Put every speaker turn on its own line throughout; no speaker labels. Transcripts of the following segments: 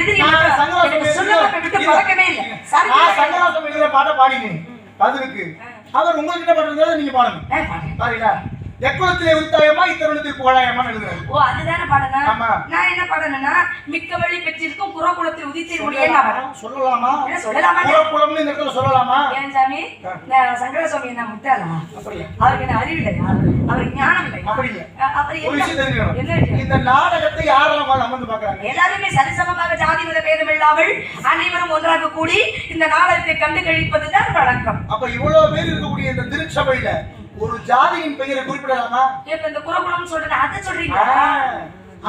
எதிரி. பழக்கமே இல்லை.
சங்கராசம் எழுதுற பாட்டை பாடினேன். பதிலுக்கு அவர் உங்ககிட்ட பாடுறதை நீங்க பாடணும். பாருங்களா எக்குளத்திலே உத்தாயமா இத்தருணத்தில் புகழாயமா எழுதுறாரு
ஓ அதுதானே
ஆமா.
நான் என்ன பாடணும்னா மிக்க வழி பெற்றிருக்கும் புறக்குளத்தில் நான் பாடணும்.
சொல்லலாமா?
சொல்லலாமா?
புறப்புலம்னு இந்த இடத்துல சொல்லலாமா?
ஏன் சாமி? நான் சங்கரசுவாமி என்ன முட்டாளா? அவருக்கு என்ன அறிவில்லையா அவருக்கு ஞானம் இல்லை.
அப்படி இல்ல. இந்த நாடகத்தை யாரெல்லாம் அமர்ந்து பாக்குறாங்க
எல்லாருமே சரிசமமாக ஜாதி மத பேதம் இல்லாமல் அனைவரும் ஒன்றாக கூடி இந்த நாடகத்தை கண்டு கழிப்பதுதான் வழக்கம்.
அப்ப இவ்வளவு பேர் இருக்கக்கூடிய இந்த திருச்சபையில ஒரு ஜாதியின் பெயரை குறிப்பிடலாமா?
இப்ப இந்த குரகுலம் சொல்றது அதை சொல்றீங்க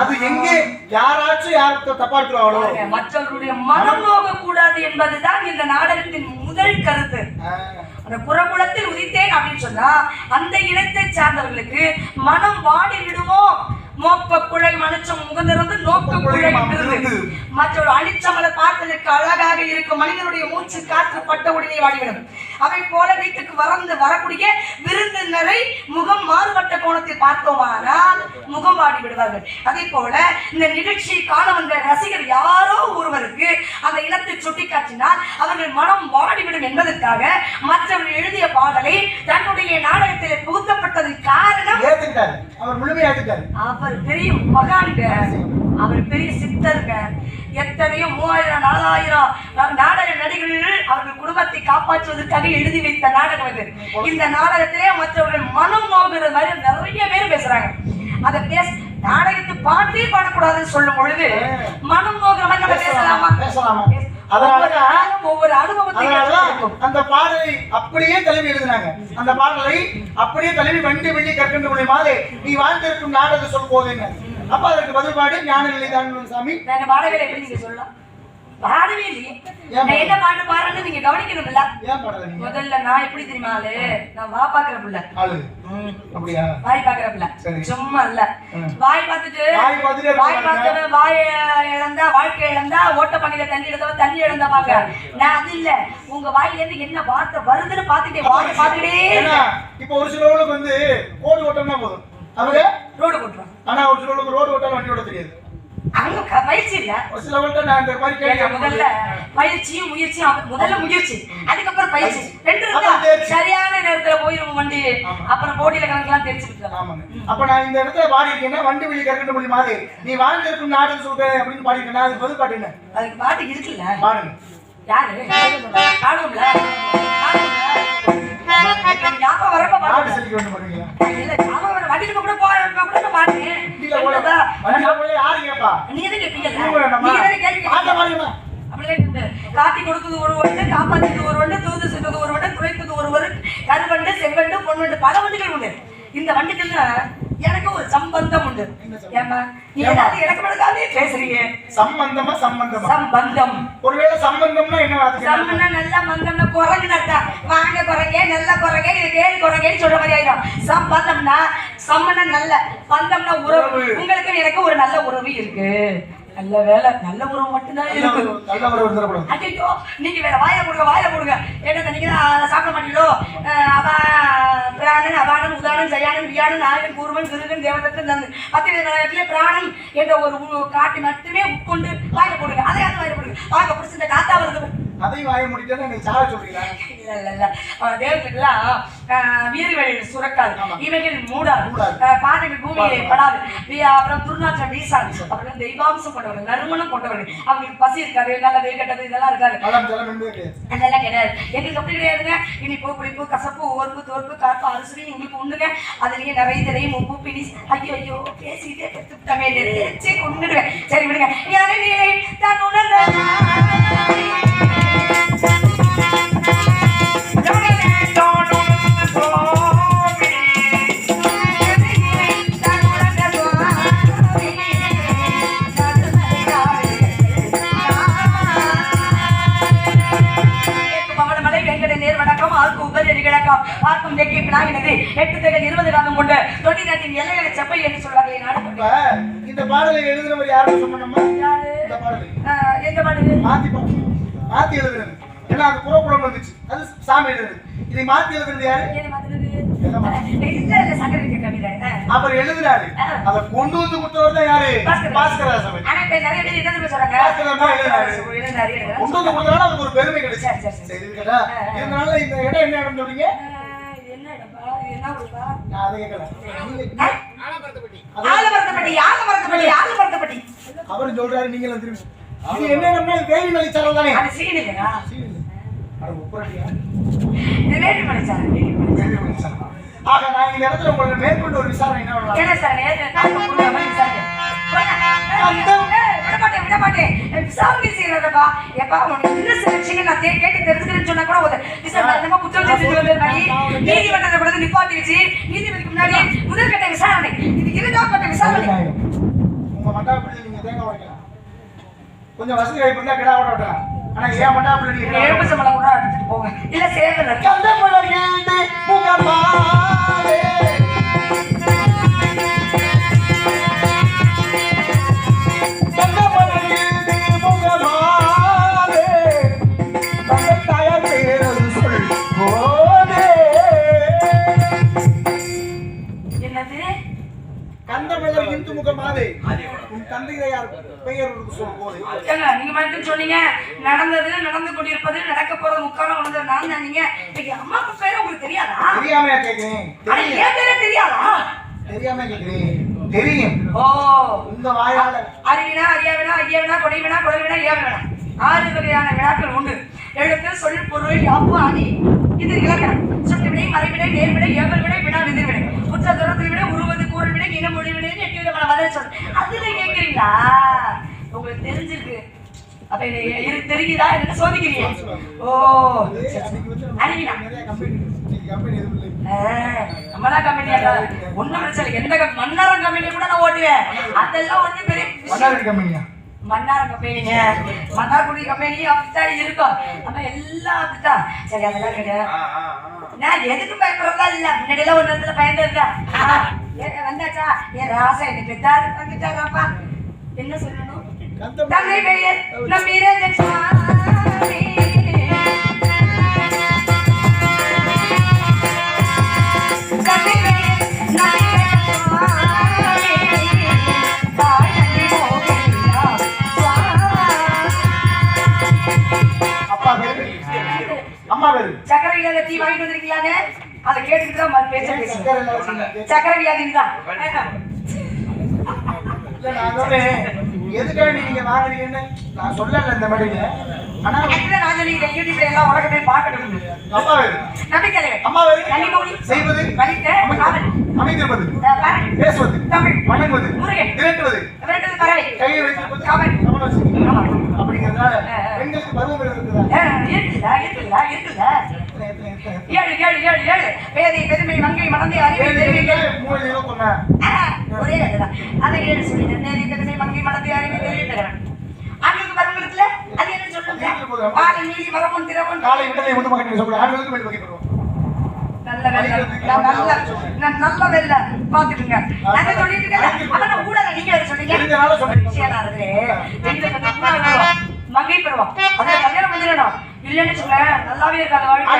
அது எங்கே யாராச்சும் யாருக்கு தப்பா இருக்கிறாங்களோ
மற்றவர்களுடைய மனம் நோக கூடாது என்பதுதான் இந்த நாடகத்தின் முதல் கருத்து. அந்த புறகுலத்தில் உதித்தேன் அப்படின்னு சொன்னா அந்த இனத்தை சார்ந்தவர்களுக்கு மனம் வாடி விடுமோ மோப்ப குழை மனுச்சம் முகந்திருந்து நோக்க குழை மற்றொரு அனிச்சமலை பார்ப்பதற்கு அழகாக இருக்கும். மனிதனுடைய மூச்சு காற்று பட்ட உடனே வாடிவிடும். அவை போல வீட்டுக்கு வரந்து வரக்கூடிய விருந்தினரை முகம் மாறுபட்ட கோணத்தில் பார்த்தோமானால் முகம் வாடி விடுவார்கள். அதே போல இந்த நிகழ்ச்சியை காண வந்த ரசிகர் யாரோ ஒருவருக்கு அந்த இனத்தை சுட்டிக்காட்டினால் அவர்கள் மனம் வாடிவிடும் என்பதற்காக மற்றவர்கள் எழுதிய பாடலை தன்னுடைய நாடகத்தில் புகுத்தப்பட்டதன் காரணம்
அவர்
பெரிய மகான்க. அவர் பெரிய சித்தருங்க எத்தனையோ மூவாயிரம் நாலாயிரம் நாடக நடிகர்கள் அவர்கள் குடும்பத்தை காப்பாற்றுவதற்காக எழுதி வைத்த நாடகம் இது. இந்த நாடகத்திலே மற்றவர்கள் மனம் நோகுற மாதிரி நிறைய பேர் பேசுறாங்க. அதை பேச நாடகத்து பாட்டே பாடக்கூடாதுன்னு சொல்லும் பொழுது மனம் நோகுற மாதிரி நம்ம பேசலாமா
பேசலாமா?
ஒவ்வொரு
அதனாலதான்
ஆளும் ஒவ்வொரு அனுபவத்தை
அதனாலதான்
கற்றுக்கொள்ளும்.
அந்த பாடலை அப்படியே தலைவி எழுதினாங்க அந்த பாடலை அப்படியே தலைவி வண்டி வெள்ளி கற்கண்டு மூலியமாக நீ வாழ்ந்திருக்கும் நாடக சொல் போதுங்க அப்ப அதற்கு பதில் பாடி ஞான நிலைதான் சாமி?
நான் பாடவே எப்படி நீங்க சொல்லலாம்? பாடவே இல்லையே நான் என்ன பாட்டு பாடுறேன்னு நீங்க கவனிக்கணும்ல?
ஏன் பாடல நீங்க?
முதல்ல நான் எப்படி தெரியுமா ஆளு? நான் வா பாக்குற புள்ள.
ஆளு. அப்படியா?
வாய் பாக்குற புள்ள. சும்மா இல்ல. வாய் பார்த்துட்டு
வாய்.
பார்த்தவன் வாய் இழந்தா வாழ்க்கை இழந்தா ஓட்ட பணியில தண்ணி எடுத்தவன் தண்ணி இழந்தா பாக்க. நான் அது இல்ல. உங்க வாயில இருந்து என்ன வார்த்தை வருதுன்னு பாத்துட்டே வாய்
ஏன்னா இப்ப ஒரு சிலவங்களுக்கு வந்து ரோடு ஓட்டம்னா போதும். அவங்க
ரோடு போட்டுருவான்
ஆனா ஒரு சிலவங்களுக்கு ரோடு ஓட்டம் வண்டி ஓட்ட தெரியாது.
அங்க க- பயிற்சி இல்ல.
ஒரு சிலவங்கள்ட்ட நான் இந்த மாதிரி கேட்க
முதல்ல பயிற்சியும் முயற்சியும் முதல்ல முயற்சி. அதுக்கப்புறம் பயிற்சி. ரெண்டு இருந்தா. சரியான நேரத்துல போயிரும் வண்டி. அப்புறம் போட்டியில கணக்கெல்லாம் தெரிச்சு விட்டுலாம்
அப்ப நான் இந்த இடத்துல பாடி இருக்கேன்னா வண்டி வெளியே கற்கண்டு மூலியமாக நீ வாழ்ந்திருக்கும் நாடு சொல்ற அப்படின்னு பாடி இருக்கேன் அதுக்கு பதில் பாட்டு என்ன?
அதுக்கு பாட்டு இருக்குல்ல.
பாருங்க.
யாரு? காணும்ல? ஞாபகம் வரப்ப
நாடு
பாட்டு
செலுத்தி கொண்டு போறீங்களா
இல்ல ஞாபகம் வர வண்டியில கூட போறப்ப கூட பாடுறேன்
வண்டியில யாரு கேப்பா?
நீங்க தான் கேட்பீங்கல்ல
நீங்க
தானே
பாட்ட.
காட்டி கொடுத்தது ஒரு வண்டு காப்பாற்றியது ஒரு வண்டு தூது சென்றது ஒரு வண்டு துளைத்தது ஒரு வண்டு கருவண்டு செவ்வண்டு பொன்வண்டு பல வண்டுகள் உண்டு. இந்த வண்டுக்கெல்லாம் எனக்கு ஒரு சம்பந்தம் உண்டு. ஏமா நீ ஏதாவது எனக்கு மட்டும் பேசுறீங்க.
சம்பந்தமா சம்பந்தமா?
சம்பந்தம்.
ஒருவேளை சம்பந்தம்னா என்ன என்ன?
சம்மன்னா நல்லா மந்தம்னா குரங்கு நட்டா வாங்க குரங்கே நல்ல குரங்கே இது கேள்வி குரங்கேன்னு சொல்ற மாதிரி ஆயிடும் சம்பந்தம்னா சம்மன்னா நல்ல பந்தம்னா உறவு. உங்களுக்கு எனக்கு ஒரு நல்ல உறவு இருக்கு. நல்ல வேலை நல்ல உறவு மட்டும்தான்
நல்ல
இருக்கு
ஒரு- நல்ல ஒரு வந்துடக்கூடாது
ஐயோ நீங்க வேற வாயில கொடுங்க வாயில கொடுங்க என்ன நீங்க தான் சாப்பிட மாட்டீங்களோ? அவன் பிராணன் அபானன் உதானன் ஜயானன் வியானன் நாயகன் கூர்வன் கிருகன் தேவதத்தன் தந்தன் பத்து இடத்துல பிராணன் என்ற ஒரு காட்டி மட்டுமே உட்கொண்டு வாயில போடுங்க அதையாவது வாயில போடுங்க வாங்க பிடிச்ச இந்த காத்தா வருது.
அதையும் வாய எனக்கு சாக சொல்றீங்களா
இல்ல இல்ல இல்ல. அவன் தேவத்துக்கெல்லாம் வீரவேல் சுரக்காது. இவைகள் மூடாது. பாதைகள் பூமியிலே படாது. அப்புறம் துர்நாற்றம் வீசாது. அப்புறம் தெய்வாம்சம் கொண்டவர்கள் நறுமணம் கொண்டவர்கள். அவங்களுக்கு பசி இருக்காது. நல்ல வேகட்டது இதெல்லாம் இருக்காது. அதெல்லாம் கிடையாது. எங்களுக்கு அப்படி கிடையாதுங்க. இனிப்பு புளிப்பு கசப்பு ஓர்ப்பு தோற்பு காப்பு அரிசி உங்களுக்கு உண்டுங்க. அதுலயே நிறைய திரையும் உப்பு பிடி ஐயோ ஐயோ பேசிக்கிட்டே பெற்றுட்டாங்க நினைச்சே கொண்டுடுவேன் சரி விடுங்க. யாரே தான் உணர்ந்த பார்க்கும் தெற்கே பினாகினது எட்டு திகழ் இருபது காலம் கொண்டு தொட்டி நாட்டின் எல்லைகளை செப்பை என்று சொல்வார்கள் நாடு
இந்த பாடலை எழுதுனவர் யாருன்னு சொன்னோம்னா
யாரு?
இந்த பாடலை.
எந்த பாட்டு
மாத்தி மாத்தி எழுதுனது ஏன்னா அது புறப்புறம் வந்துச்சு அது சாமி எழுதுனது இதை மாத்தி எழுதுனது யாரு. அவர் எழுதினாரு அதை கொண்டு வந்து கொடுத்தவர் தான் யாரு?
பாஸ்கர்.
பாஸ்கராசவன்
ஆனா இப்ப நிறைய பேர் என்ன தெரியுமா சொல்றாங்க?
பாஸ்கரன் தான் எழுதினாரு.
எழுதினாரு, எழுதினாரு.
கொண்டு வந்து கொடுத்தனால அதுக்கு ஒரு பெருமை கிடைச்சு.
சரி,
இருக்கட்டா இதனால இந்த இடம் என்ன இடம் சொல்றீங்க? அவரும் சொல்றாரு நீங்களும் திரும்பி. இது என்ன இது வேலிமலை சாரல் தானே?
அது சீன் இல்லையா?
அட உப்புரட்டியா
இது வேலுமலை சார், வேலுமலை.
வேலிமலை சாரல் ஆக நான் இந்த இடத்துல உங்களுக்கு மேற்கொண்டு ஒரு விசாரணை என்ன பண்ணலாம்?
என்ன சார், விட மாட்டேன், விட மாட்டேன். விசாரணை செய்யறதப்பா. எப்பா, உனக்கு என்ன சில விஷயங்கள் நான் கேட்டு தெரிஞ்சுக்கிறேன்னு சொன்னா கூட ஒரு விசாரணை வந்த மாதிரி நீதிமன்றத்தை வந்து நிப்பாட்டி வச்சு நீதிபதிக்கு முன்னாடி முதற்கட்ட விசாரணை. இது இரண்டாம் கட்ட விசாரணை.
நியாயம். உங்க மண்டாப்பிள்ளை நீங்க உடைக்கலாம். கொஞ்சம் வசதி வாய்ப்பு இருந்தா கிடா ஓட விட்டலாம். ஆனா ஏன் மண்டாப்பிள்ளை நீங்க கிடா
எலும்பு சம்பளம் கூட போங்க. இல்ல சேவல்
கந்த மலர்கீண்டு
மட்டும் சொன்னீங்க. நடந்தது நடந்து கொண்டிருப்பது நடக்க போறது முக்காலம் உணர்ந்தது நான் தான் நீங்க இன்னைக்கு அம்மா அப்பா பேரு உங்களுக்கு தெரியாதா?
தெரியாம கேட்கிறேன்
ஆனா என் பேரே தெரியாதா?
தெரியாம தெரியும்.
ஓ.
உங்க வாயால.
அறிவினா அறியாவினா ஐயவினா கொடைவினா ஏவவினா. ஆறு வகையான வினாக்கள் உண்டு. எழுத்து சொல் பொருள் யாப்பு ஆதி இது இலக்கணம். சுட்டு விடை மறைவிடை நேர்விடை ஏவல் விடை வினா விதிர்விடை குற்ற துரத்தில் விட உருவது கூறல் விடை இன மொழி விடை எட்டு விதமான பதில் சொல். அதுல கேட்குறீங்களா உங்களுக்கு தெரிஞ்சிருக்கு. அப்ப இது இரு தெரியுதா? என்ன சோதிக்கிறீங்க? ஓ சரி, சரி.
அன்னைக்கு வந்து
அறிவினா
நிறைய கம்பெனி இன்னைக்கு கம்பெனி எதுவும் இல்லை
நம்மளா கம்பெனி ஒண்ணும் பிரச்சனை இல்லை. எந்த மன்னாரம் கம்பெனி கூட நான் ஓட்டுவேன். அதெல்லாம் ஒண்ணும் பெரிய
மன்னார்குடி கம்பெனியா
மன்னார் கம்பெனிங்க மன்னார்குடி கம்பெனி அப்படித்தான் இருக்கும். ஆனா எல்லாம் அப்படித்தான். சரி அதெல்லாம் கிடையாது. நான் எதுக்கு பயப்படுறதா இல்ல. முன்னாடி எல்லாம் ஒரு இடத்துல பயந்துருந்தேன். வந்தாச்சா? என் ராசா என்ன பெத்தாரு வந்துட்டாராப்பா என்ன சொல்லணும்
கந்தம்
பெயர்
அப்பா
சக்கரை வியாதி டீ வாங்கிட்டு வந்திருக்கீங்களாங்க அதை கேட்டுட்டு தான் மறு பேச்ச பேசுங்க
சக்கரை இல்லாத
தான்
எதுக்காக நீங்க வாங்குறீங்கன்னு நான் சொல்லல இந்த மாதிரி ஆனா
சொல்லி இந்த யூடியூப்ல எல்லாம் உலகமே பார்க்கணும்
அப்பா பேரு
நம்பிக்கை
அம்மா பேரு
கன்னிமொழி
செய்வது
வலித்த காவல்
அமைந்திருப்பது பேசுவது
தமிழ்
வணங்குவது. திரட்டுவது. கையை வைத்திருப்பது. அப்படிங்கிறதுனால. பெண்களுக்கு பருவம் இருக்குதா? எத்தனை, எத்தனை?
ஏழு ஏழு ஏழு ஏழு. பேதை பெருமை மங்கை மடந்தை அறிவை
மூணு?
ஆஹ், ஒரே அதுதான் அதை ஏழு மங்கை அறிவை ஆண்களுக்கு அது என்ன சொல்லுங்க
காலை ஒன்று மகன் ஆண்களுக்கு பெண் வகைப்படுவோம்
நல்ல வெள்ள நான் நல்ல நான் சொல்லிட்டு இருக்கேன்? அவன ஊடல நீங்க சொன்னீங்க? மங்கை பருவம் அதுல கல்யாணம் பண்ணிடணும். இல்லைன்னு நல்லாவே இருக்காது வாழ்க்கை.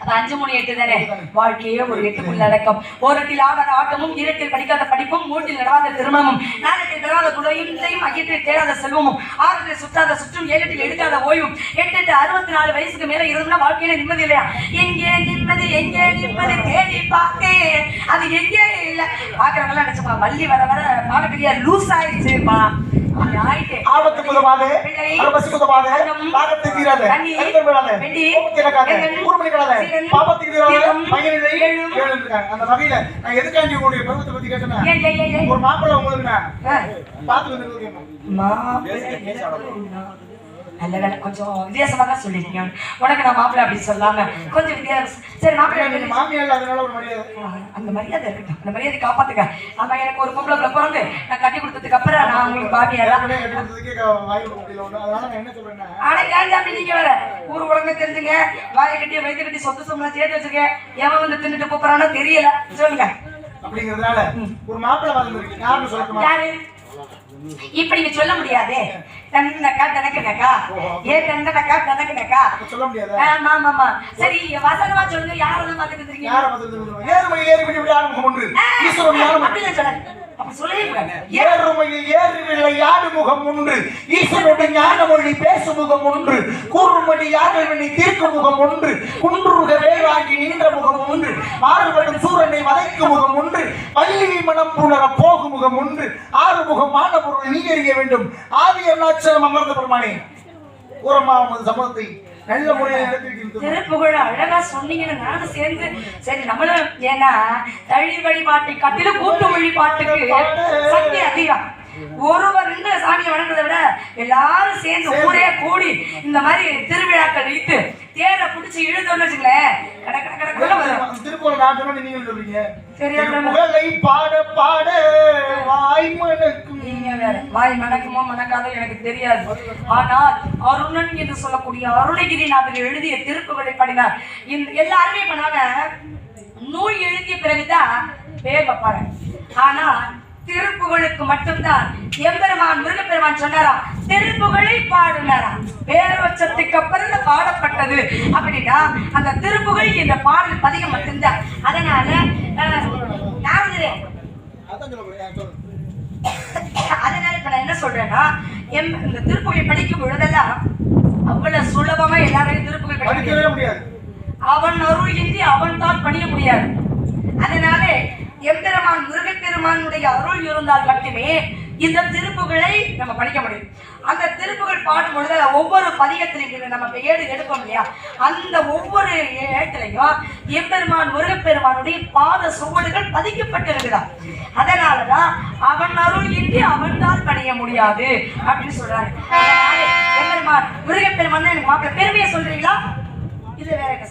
அது அஞ்சு மூணு எட்டு தானே? வாழ்க்கையே ஒரு அடக்கம். ஓரத்தில் ஆடாத ஆட்டமும் ஈரத்தில் படிக்காத படிப்பும் மூட்டில் நடாத திருமணமும் நாளத்தில் பெறாத குலையும் இன்றையும் ஐயத்தில் தேடாத செல்வமும் ஆறத்தில் சுற்றாத சுற்றும் ஏழத்தில் எடுக்காத ஓய்வும் எட்டு எட்டு அறுபத்தி நாலு வயசுக்கு மேல இருந்தா வாழ்க்கையில நிம்மதி இல்லையா? எங்கே நிம்மதி எங்கே நிம்மதி? தேடி பார்த்தேன். அது எங்கே இல்ல பாக்குறவங்க எல்லாம் நினைச்சுப்பா வள்ளி வர வர மானப்பிரியா லூஸ் ஆயிடுச்சுப்பா. அப்படி ஆயிட்டு.
ஆபத்து குதவாது
பிள்ளை,
அரபசி குதவாது
அன்னம்,
தாகத்தை தீராத. பாபத்துக்கு அந்த வகையில நான் எதுக்காண்டி உங்களுடைய பருவத்தை பத்தி
ஏன்
ஒரு மாப்பிள்ளை உங்களுக்கு நான்
ஆ.
பார்த்து வந்து
நல்ல வேலை. கொஞ்சம் வித்தியாசமா தான் சொல்லிருக்கீங்க. உனக்கு நான் மாப்பிள்ளை அப்படி சொல்லாம கொஞ்சம் வித்தியாசம். சரி மாப்பிள்ளை
மாமியார் அதனால ஒரு மரியாதை.
அந்த மரியாதை இருக்கட்டும். அந்த மரியாதை காப்பாத்துக்க ஆமா எனக்கு ஒரு பொம்பளை பிறந்து நான் கட்டி கொடுத்ததுக்கு அப்புறம் நான் உங்களுக்கு
சொல்றேன்னா
ஆனா ஏன் சாமி நீங்க வேற? ஊர் உலகம் தெரிஞ்சுங்க. வாயை கட்டி வயிற்று கட்டி சொத்து சொம்லாம் சேர்த்து வச்சிருக்கேன் எவன் வந்து தின்னுட்டு போறானோ தெரியல. சொல்லுங்க.
அப்படிங்கிறதுனால ஒரு மாப்பிள்ளை சொல்லட்டுமா?
யாரு? இப்படி நீங்க சொல்ல முடியாது. தன்னக்கா தனக்குனக்கா? ஏ தன்னக்கா தனக்குனக்கா?
சொல்ல முடியாதா.
ஆமா ஆமா ஆமா. சரி வசனமா சொல்லுங்க. யாரெல்லாம் பார்த்துட்டு இருக்கீங்க
யார பதில் ஏறுமையில் ஏறிவிட்டு விட ஆறுமுகம் ஒன்று. ஈஸ்வரன் யாரும்
சொல்லாது அப்படி சொல்லவே கூடாது.
ஏறுமையில் ஏறிவில்லை யாடு முகம் ஒன்று. ஈஸ்வரனுடைய ஞான மொழி பேசும் முகம் ஒன்று. கூறுமொழி யாதவனை தீர்க்கும் முகம் ஒன்று. குன்றுக வேலாகி நின்ற முகம் ஒன்று. மாறுபடும் சூரனை வதைக்கும் முகம் ஒன்று. பள்ளியை மனம் புணர போகும் முகம் ஒன்று. ஆறு முகமான நீ அறிய வேண்டும். ஆதி அருணாச்சலம் அமர்ந்த பெருமானே. உமது சமூகத்தை நல்ல முறையில் நடத்திருக்கிறது
திருப்புகழ அழகா சொன்னீங்கன்னு நானும் சேர்ந்து சரி நம்மளும் ஏன்னா தழி வழிபாட்டை காட்டிலும் கூட்டு வழிபாட்டுக்கு சக்தி அதிகம். ஒருவர் நின்று சாமியை வணங்குறதை விட எல்லாரும் சேர்ந்து ஊரே கூடி இந்த மாதிரி திருவிழாக்கள் வைத்து தேரை பிடிச்சி இழுத்தோம்னு வச்சுங்களேன் கட கட கடக்குள்ள வரும்.
திருப்பூர் நான் சொன்னா நீங்க சொல்றீங்க.
சரியா
பாட பாட வாய் மணக்கும்
நீங்க வேற. வாய் மணக்குமோ மணக்காதோ எனக்கு தெரியாது. ஆனால் அருணன் என்று சொல்லக்கூடிய அருணகிரி அருணகிரிநாதர் எழுதிய திருப்புகளை படினார். இந்த எல்லாருமே பண்ணாங்க நூல் எழுதிய பிறகுதான் பேர் வைப்பாங்க. ஆனா திருப்புகழுக்கு மட்டும்தான் எம்பெருமான் முருகப்பெருமான் சொன்னாரா? திருப்புகழை பாடினாராம் பேரோச்சத்துக்கு அப்புறம் பாடப்பட்டது. அப்படின்னா அந்த திருப்புகழ் என்ற பாடல் பதிகம் மட்டும்தான். அதனால நான் நாரதரே
அதான் சொல்ல போறேன் சொல்லுங்க
அதனால இப்ப நான் என்ன சொல்றேன்னா எம் இந்த திருப்புகை படிக்கும் பொழுதெல்லாம் அவ்வளவு சுலபமா எல்லாரையும் திருப்புகை.
படிக்கவே முடியாது
அவன் அருள் இன்றி அவன் தான் பணிய முடியாது அதனாலே எம்பெருமான் முருகப்பெருமானுடைய அருள் இருந்தால் மட்டுமே இந்த திருப்புகளை நம்ம படிக்க முடியும். அந்த திருப்புகள் பாடும் பொழுது ஒவ்வொரு பதிகத்திலையும் நம்ம ஏடு எடுப்போம் இல்லையா? அந்த ஒவ்வொரு ஏட்டிலையும் எம்பெருமான் முருகப்பெருமானுடைய பாத சுவடுகள் பதிக்கப்பட்டிருக்கிறார். அதனாலதான் அவன் அருள் இன்றி அவன் தான் பணிய முடியாது அப்படின்னு சொல்றாரு. எம்பெருமான் முருகப்பெருமான் எனக்கு மாப்பிள்ள. பெருமையை சொல்றீங்களா? இது வேற என்ன